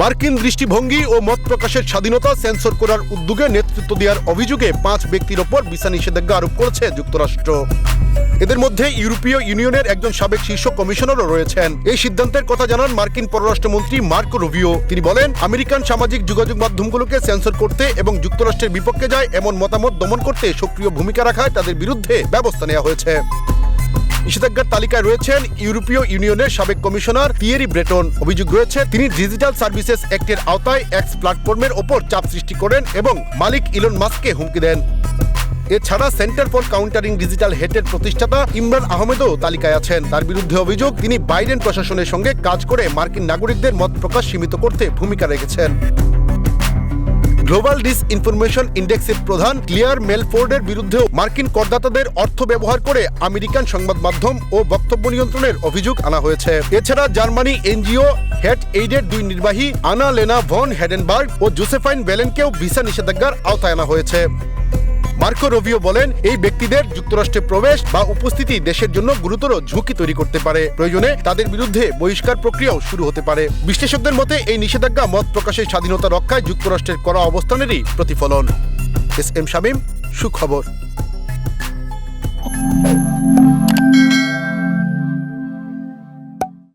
মার্কিন দৃষ্টিভঙ্গি ও মত প্রকাশের স্বাধীনতা সেন্সর করার উদ্যোগে নেতৃত্ব দেওয়ার অভিযোগে পাঁচ ব্যক্তির ওপর ভিসা নিষেধাজ্ঞা আরোপ করেছে যুক্তরাষ্ট্র। এদের মধ্যে ইউরোপীয় ইউনিয়নের একজন সাবেক শীর্ষ কমিশনারও রয়েছেন। এই সিদ্ধান্তের কথা জানান মার্কিন পররাষ্ট্রমন্ত্রী মার্কো রুবিও। তিনি বলেন, আমেরিকান সামাজিক যোগাযোগ মাধ্যমগুলোকে সেন্সর করতে এবং যুক্তরাষ্ট্রের বিপক্ষে যায় এমন মতামত দমন করতে সক্রিয় ভূমিকা রাখায় তাদের বিরুদ্ধে ব্যবস্থা নেওয়া হয়েছে। নিষেধাজ্ঞার তালিকায় রয়েছেন ইউরোপীয় ইউনিয়নের সাবেক কমিশনার থিয়েরি ব্রেটন। অভিযোগ রয়েছে, তিনি ডিজিটাল সার্ভিসেস অ্যাক্টের আওতায় এক্স প্ল্যাটফর্মের ওপর চাপ সৃষ্টি করেন এবং মালিক ইলন মাস্ককে হুমকি দেন। এছাড়া সেন্টার ফর কাউন্টারিং ডিজিটাল হেটের প্রতিষ্ঠাতা ইমরান আহমেদও তালিকায় আছেন। তার বিরুদ্ধে অভিযোগ, তিনি বাইডেন প্রশাসনের সঙ্গে কাজ করে মার্কিন নাগরিকদের মত প্রকাশ সীমিত করতে ভূমিকা রেখেছেন। গ্লোবাল ডিস ইনফরমেশন ইন্ডেক্সের প্রধান ক্লিয়ার মেলফোর্ডের বিরুদ্ধেও মার্কিন করদাতাদের অর্থ ব্যবহার করে আমেরিকান সংবাদ মাধ্যম ও বক্তব্য নিয়ন্ত্রণের অভিযোগ আনা হয়েছে। এছাড়া জার্মানি এনজিও, হেড এইডের দুই নির্বাহী আনা লেনা ভন হেডেনবার্গ ও জোসেফাইন বেলেনকেও ভিসা নিষেধাজ্ঞার আওতায় আনা হয়েছে। মার্কো রবিও বলেন, এই ব্যক্তিদের যুক্তরাষ্ট্রে প্রবেশ বা উপস্থিতি দেশের জন্য গুরুতর ঝুঁকি তৈরি করতে পারে। প্রয়োজনে তাদের বিরুদ্ধে বহিষ্কার প্রক্রিয়াও শুরু হতে পারে। বিশ্লেষকদের মতে, এই নিষেধাজ্ঞা মত প্রকাশের স্বাধীনতা রক্ষায় যুক্তরাষ্ট্রের করা অবস্থানেরই প্রতিফলন। এস এম শামীম, সুখবর।